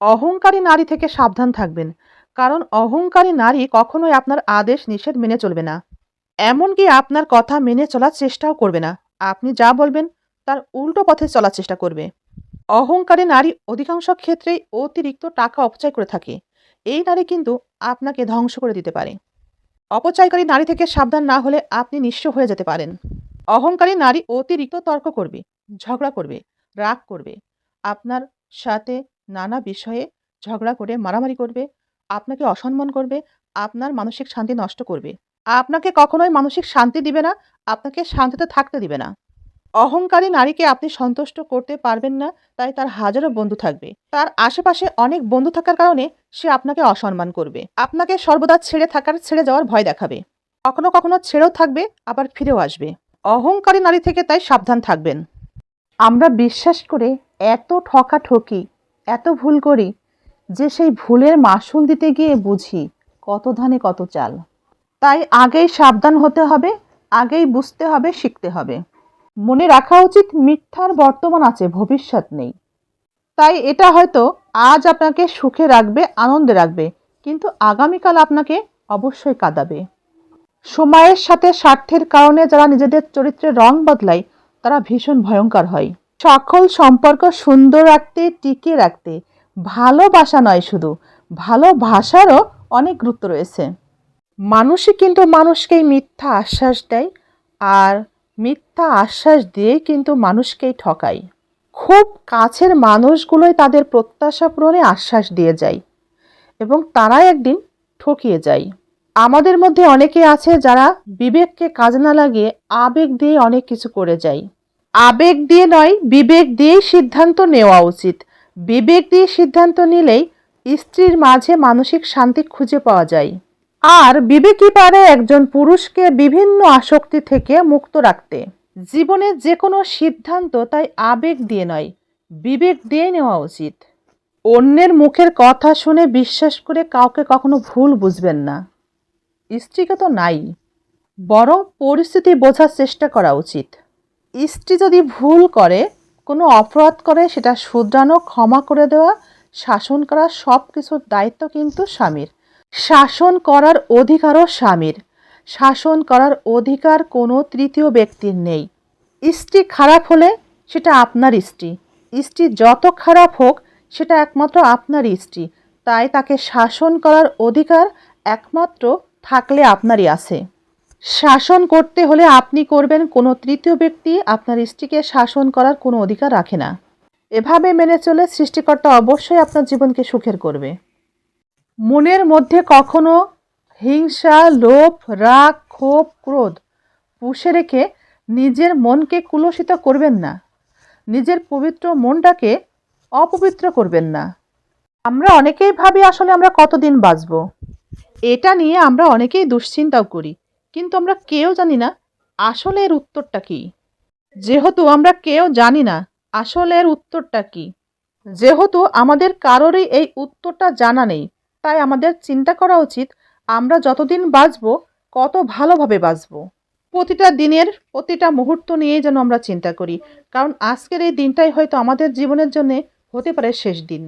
অহংকারী নারী থেকে সাবধান থাকবেন, কারণ অহংকারী নারী কখনোই আপনার আদেশ নিষেধ মেনে চলবে না। এমনকি আপনার কথা মেনে চলার চেষ্টাও করবে না। আপনি যা বলবেন, তার উল্টো পথে চলার চেষ্টা করবে। অহংকারী নারী অধিকাংশ ক্ষেত্রেই অতিরিক্ত টাকা অপচয় করে থাকে। এই নারী কিন্তু আপনাকে ধ্বংস করে দিতে পারে। অপচয়কারী নারী থেকে সাবধান না হলে আপনি নিঃস্ব হয়ে যেতে পারেন। অহংকারী নারী অতিরিক্ত তর্ক করবে, ঝগড়া করবে, রাগ করবে। আপনার সাথে নানা বিষয়ে ঝগড়া করে মারামারি করবে, আপনাকে অসম্মান করবে, আপনার মানসিক শান্তি নষ্ট করবে। আপনাকে কখনোই মানসিক শান্তি দিবে না, আপনাকে শান্তিতে থাকতে দিবে না। অহংকারী নারীকে আপনি সন্তুষ্ট করতে পারবেন না, তাই তার হাজারো বন্ধু থাকবে। তার আশেপাশে অনেক বন্ধু থাকার কারণে সে আপনাকে অসম্মান করবে। আপনাকে সর্বদা ছেড়ে থাকার, ছেড়ে যাওয়ার ভয় দেখাবে। কখনো কখনো ছেড়েও থাকবে, আবার ফিরেও আসবে। অহংকারী নারী থেকে তাই সাবধান থাকবেন। আমরা বিশ্বাস করে এত ঠকা ঠকি এত ভুল করি যে সেই ভুলের মাসুল দিতে গিয়ে বুঝি কত ধানে কত চাল। তাই আগেই সাবধান হতে হবে, আগেই বুঝতে হবে, শিখতে হবে। মনে রাখা উচিত মিথ্যার বর্তমান আছে, ভবিষ্যৎ নেই। তাই এটা হয়তো আজ আপনাকে সুখে রাখবে, আনন্দে রাখবে, কিন্তু আগামীকাল আপনাকে অবশ্যই কাঁদাবে। সময়ের সাথে স্বার্থের কারণে যারা নিজেদের চরিত্রের রং বদলায়, তারা ভীষণ ভয়ঙ্কর হয়। সকল সম্পর্ক সুন্দর রাখতে টিকিয়ে রাখতে ভালোবাসা নয় শুধু ভালোবাসারও অনেক গুরুত্ব রয়েছে। মানুষই কিন্তু মানুষকেই মিথ্যা আশ্বাস দেয় আর মিথ্যা আশ্বাস দিয়ে কিন্তু মানুষকেই ঠকায়। খুব কাছের মানুষগুলোই তাদের প্রত্যাশা পূরণে আশ্বাস দিয়ে যায় এবং তারাই একদিন ঠকিয়ে যায়। আমাদের মধ্যে অনেকে আছে যারা বিবেককে কাজে না লাগিয়ে আবেগ দিয়ে অনেক কিছু করে যায়। আবেগ দিয়ে নয়, বিবেক দিয়েই সিদ্ধান্ত নেওয়া উচিত। বিবেক দিয়ে সিদ্ধান্ত নিলেই স্ত্রীর মাঝে মানসিক শান্তি খুঁজে পাওয়া যায়। আর বিবেকই পারে একজন পুরুষকে বিভিন্ন আসক্তি থেকে মুক্ত রাখতে। জীবনের যে কোনো সিদ্ধান্ত তাই আবেগ দিয়ে নয়, বিবেক দিয়ে নেওয়া উচিত। অন্যের মুখের কথা শুনে বিশ্বাস করে কাউকে কখনো ভুল বুঝবেন না। স্ত্রীকে তো নাই, বরং পরিস্থিতি বোঝার চেষ্টা করা উচিত। স্ত্রী যদি ভুল করে, কোনো অপরাধ করে, সেটা শুধরানো, ক্ষমা করে দেওয়া, শাসন করা সব কিছুর দায়িত্ব কিন্তু স্বামীর। শাসন করার অধিকারও স্বামীর। শাসন করার অধিকার কোনো তৃতীয় ব্যক্তির নেই। স্ত্রী খারাপ হলে সেটা আপনার স্ত্রী। স্ত্রী যত খারাপ হোক, সেটা একমাত্র আপনার স্ত্রী। তাই তাকে শাসন করার অধিকার একমাত্র থাকলে আপনারই আছে। শাসন করতে হলে আপনি করবেন কোনো তৃতীয় ব্যক্তি আপনার স্ত্রীকে শাসন করার কোনো অধিকার রাখে না। এভাবে মেনে চলে সৃষ্টিকর্তা অবশ্যই আপনার জীবনকে সুখের করবে। মনের মধ্যে কখনো হিংসা, লোভ, রাগ, ক্ষোভ, ক্রোধ পুষে রেখে নিজের মনকে কুলসিত করবেন না। নিজের পবিত্র মনটাকে অপবিত্র করবেন না। আমরা অনেকেই ভাবি আসলে আমরা কতদিন বাঁচব? এটা নিয়ে আমরা অনেকেই দুশ্চিন্তাও করি। কিন্তু আমরা কেউ জানি না আসলে এর উত্তরটা কী। যেহেতু আমরা কেউ জানি না আসলে এর উত্তরটা কী। যেহেতু আমাদের কারোরই এই উত্তরটা জানা নেই, তাই আমাদের চিন্তা করা উচিত আমরা যতদিন বাঁচব, কত ভালোভাবে বাঁচব। প্রতিটা দিনের প্রতিটা মুহূর্ত নিয়েই যেন আমরা চিন্তা করি, কারণ আজকের এই দিনটাই হয়তো আমাদের জীবনের জন্যে হতে পারে শেষ দিন।